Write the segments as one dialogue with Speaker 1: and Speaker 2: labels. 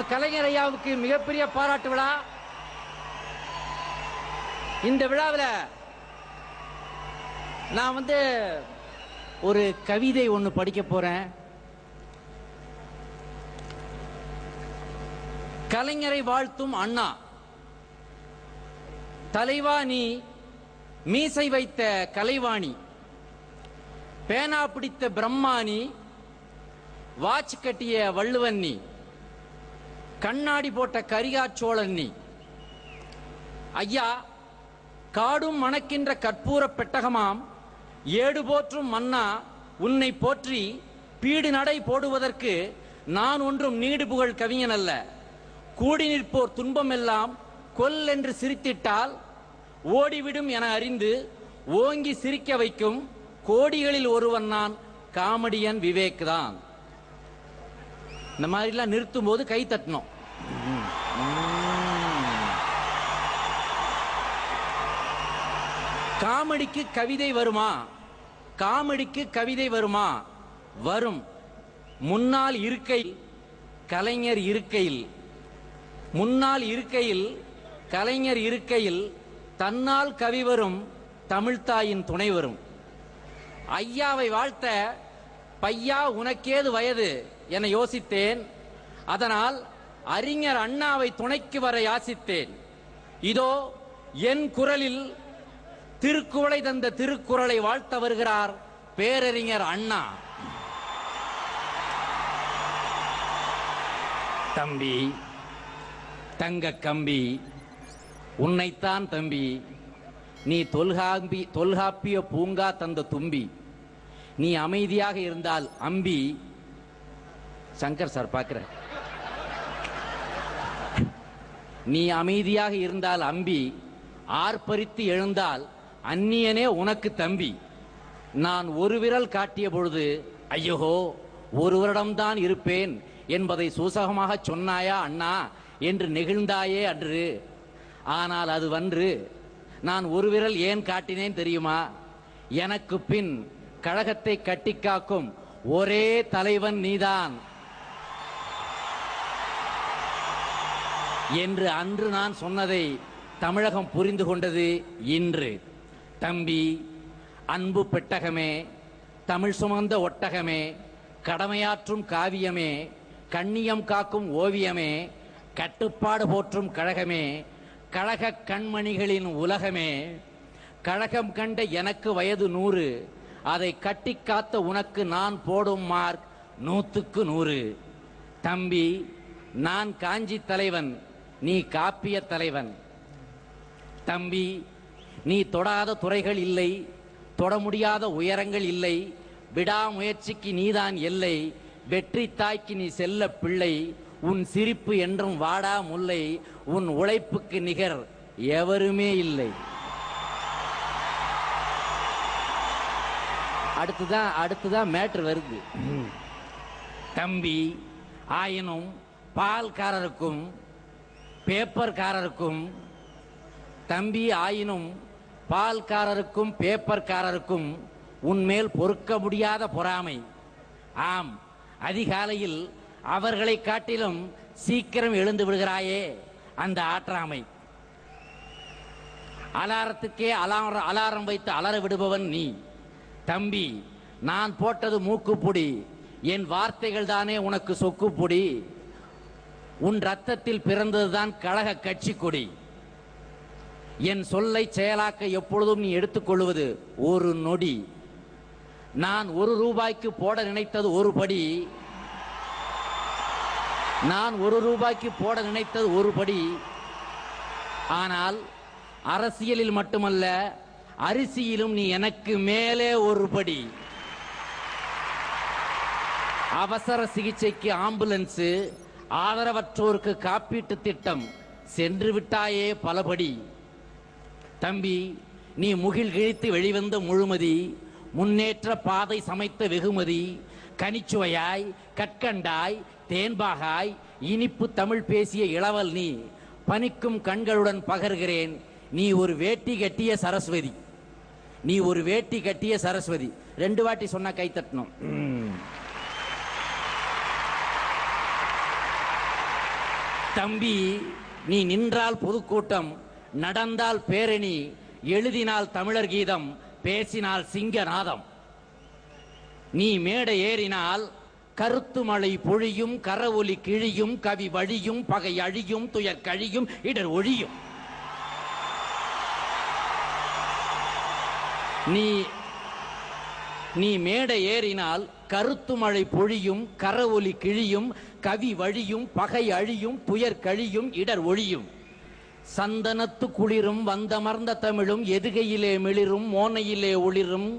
Speaker 1: நம்ம கலைஞர் ஐயாவுக்கு மிகப்பெரிய பாராட்டு விழா. இந்த விழாவில் நான் வந்து ஒரு கவிதை ஒன்று படிக்க போறேன். கலைஞரை வாழ்த்தும் அண்ணா. தலைவா நீ மீசை வைத்த கலைவாணி. பேனா பிடித்த பிரம்மாணி வாட்ச் கட்டிய வள்ளுவன் நீ. கண்ணாடி போட்ட கரிகாச்சோழன் நீ. ஐயா காடும் மணக்கின்ற கற்பூர பெட்டகமாம் ஏடு போற்றும் மன்னா உன்னை போற்றி பீடு நடை போடுவதற்கு நான் ஒன்றும் நீடு புகழ் கவிஞன் அல்ல கூடி நிற்போர் துன்பமெல்லாம் கொல் என்று சிரித்திட்டால் ஓடிவிடும் என அறிந்து ஓங்கி சிரிக்க வைக்கும் கோடிகளில் ஒருவன் நான் காமெடியன் விவேக் தான் இந்த மாதிரிலாம் நிறுத்தும் போது கை தட்டணும். காமெடிக்கு கவிதை வருமா? காமெடிக்கு கவிதை வருமா? வரும். முன்னால் இருக்கை கலைஞர் இருக்கையில். முன்னால் இருக்கையில் கலைஞர் இருக்கையில் தன்னால் கவி வரும் தமிழ்த்தாயின் துணை வரும். ஐயாவை வாழ்த்த பையா உனக்கேது வயது? என யோசித்தேன். அதனால் அறிஞர் அண்ணாவை துணைக்கு வர யாசித்தேன். இதோ என் குரலில் திருக்குறளை தந்த திருக்குறளை வாழ்த்த வருகிறார் பேரறிஞர் அண்ணா. தம்பி. தங்க கம்பி உன்னைத்தான் தம்பி. நீ தொல்காம்பி தொல்காப்பிய பூங்கா தந்த தும்பி. நீ அமைதியாக இருந்தால் அம்பி. சங்கர் சார் பார்க்கிற நீ அமைதியாக இருந்தால் அம்பி ஆர்ப்பரித்து எழுந்தால் அந்நியனே உனக்கு தம்பி. நான் ஒரு விரல் காட்டிய பொழுது ஐயோ ஒரு வருடம்தான் இருப்பேன் என்பதை சூசகமாக சொன்னாயா அண்ணா என்று நெகிழ்ந்தாயே அன்று. ஆனால் அது வன்று நான் ஒரு விரல் ஏன் காட்டினேன் தெரியுமா? எனக்கு பின் கழகத்தை கட்டிக்காக்கும் ஒரே தலைவன் நீதான். என்று அன்று நான் சொன்னதை தமிழகம் புரிந்து கொண்டது இன்று. தம்பி அன்பு பெட்டகமே தமிழ் சுமந்த ஒட்டகமே கடமையாற்றும் காவியமே கண்ணியம் காக்கும் ஓவியமே கட்டுப்பாடு போற்றும் கழகமே கழக கண்மணிகளின் உலகமே. கழகம் கண்ட எனக்கு வயது நூறு அதை கட்டி காத்த உனக்கு நான் போடும் மார்க் நூத்துக்கு நூறு. தம்பி நான் காஞ்சி தலைவன் நீ காப்பிய தலைவன். தம்பி நீ தொடாத துறைகள் இல்லை தொட முடியாத உயரங்கள் இல்லை விடாமுயற்சிக்கு நீதான் எல்லை வெற்றி தாய்க்கு நீ செல்ல பிள்ளை உன் சிரிப்பு என்றும் வாடா முல்லை உன் உழைப்புக்கு நிகர் எவருமே இல்லை. அடுத்துதான் அடுத்துதான் மேட்ரு வருது. தம்பி ஆயினும் பால்காரருக்கும் பேப்பர்காரருக்கும் தம்பி ஆயினும் பால்காரருக்கும் பேப்பர்காரருக்கும் உன்மேல் பொறுக்க முடியாத பொறாமை. ஆம் அதிகாலையில் அவர்களை காட்டிலும் சீக்கிரம் எழுந்து விடுகிறாயே அந்த ஆற்றாமை. அலாரத்துக்கே அலாரம் அலாரம் வைத்து அலற விடுபவன் நீ. தம்பி நான் போட்டது மூக்குப்பொடி என் வார்த்தைகள் தானே உனக்கு சொக்குப்பொடி. உன் ரத்தத்தில் பிறந்ததுதான் கழக கட்சி கொடி. என் சொல்லை செயலாக்க எப்பொழுதும் நீ எடுத்துக்கொள்வது ஒரு நொடி. நான் ஒரு ரூபாய்க்கு போட நினைத்தது ஒரு படி. நான் ஒரு ரூபாய்க்கு போட நினைத்தது ஒரு படி. ஆனால் அரசியலில் மட்டுமல்ல அரிசியிலும் நீ எனக்கு மேலே ஒரு படி. அவசர சிகிச்சைக்கு ஆம்புலன்ஸு ஆதரவற்றோருக்கு காப்பீட்டு திட்டம் சென்று விட்டாயே பலபடி. தம்பி நீ முகில் கிழித்து வெளிவந்த முழுமதி முன்னேற்ற பாதை சமைத்த வெகுமதி கனிச்சுவையாய் கற்கண்டாய் தேன்பாகாய் இனிப்பு தமிழ் பேசிய இளவல் நீ பனிக்கும் கண்களுடன் பகர்கிறேன் நீ ஒரு வேட்டி கட்டிய சரஸ்வதி. நீ ஒரு வேட்டி கட்டிய சரஸ்வதி. ரெண்டு வாட்டி சொன்னா கை தட்டணும். தம்பி நீ நின்றால் பொதுக்கூட்டம் நடந்தால் பேரணி எழுதினால் தமிழர் கீதம் பேசினால் சிங்கநாதம். நீ மேடை ஏறினால் கருத்து மழை பொழியும் கரவொலி கிழியும் கவி வழியும் பகை அழியும் துயர் கழியும் இடர் ஒழியும். நீ நீ மேடை ஏறினால் கருத்து மழை பொழியும் கரவொலி கிழியும் கவி வழியும் பகை அழியும் துயர் கழியும் இடர் ஒழியும். சந்தனத்து குளிரும் வந்தமர்ந்த தமிழும் எதுகையிலே மிளிரும் மோனையிலே ஒளிரும்.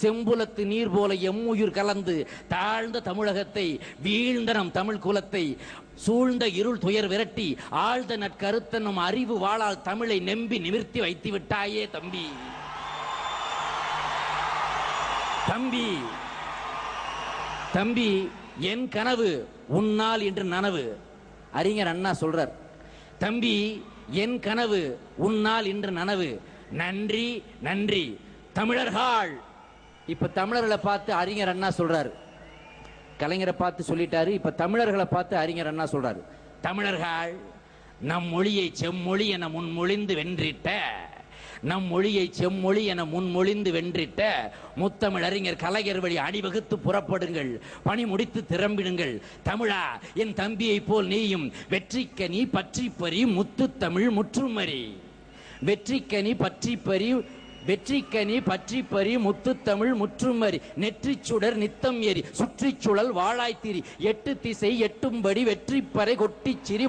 Speaker 1: செம்புலத்து நீர் போல எம்முயிர் கலந்து தாழ்ந்த தமிழகத்தை வீழ்ந்த நம் தமிழ் குலத்தை சூழ்ந்த இருள் துயர் விரட்டி ஆழ்ந்த நற்கருத்தனும் அறிவு வாழால் தமிழை நம்பி நிமிர்த்தி வைத்து விட்டாயே தம்பி. தம்பி தம்பி என் கனவு உன்னால் என்று நனவு. அறிஞர் அண்ணா சொல்றார் தம்பி என் கனவு உன்னால் என்று நனவு. நன்றி நன்றி. தமிழர்கள். இப்ப தமிழர்களை பார்த்து அறிஞர் அண்ணா சொல்றாரு. கலைஞரை பார்த்து சொல்லிட்டாரு இப்ப தமிழர்களை பார்த்து அறிஞர் அண்ணா சொல்றாரு. தமிழர்கள் நம் மொழியை செம்மொழி என முன்மொழிந்து வென்றிட்ட நம் மொழியை செம்மொழி என முன்மொழிந்து வென்றிட்ட முத்தமிழ் அறிஞர் கலைஞர் வழி அணிவகுத்து புறப்படுங்கள். பணி முடித்து திறம்பிடுங்கள். தமிழா என் தம்பியைப் போல் நீயும் வெற்றிக்கனி பற்றி பறி முத்து தமிழ் முற்றுமறி. வெற்றிக்கனி பற்றி பறி வெற்றிக்கனி பற்றி பறி முத்துத்தமிழ் முற்றுமறி. நெற்றி சுடர் நித்தம் எரி சுற்றிச்சுழல் வாழாய்த்திரி எட்டு திசை எட்டும்படி வெற்றிப்பறை கொட்டிச் சிரி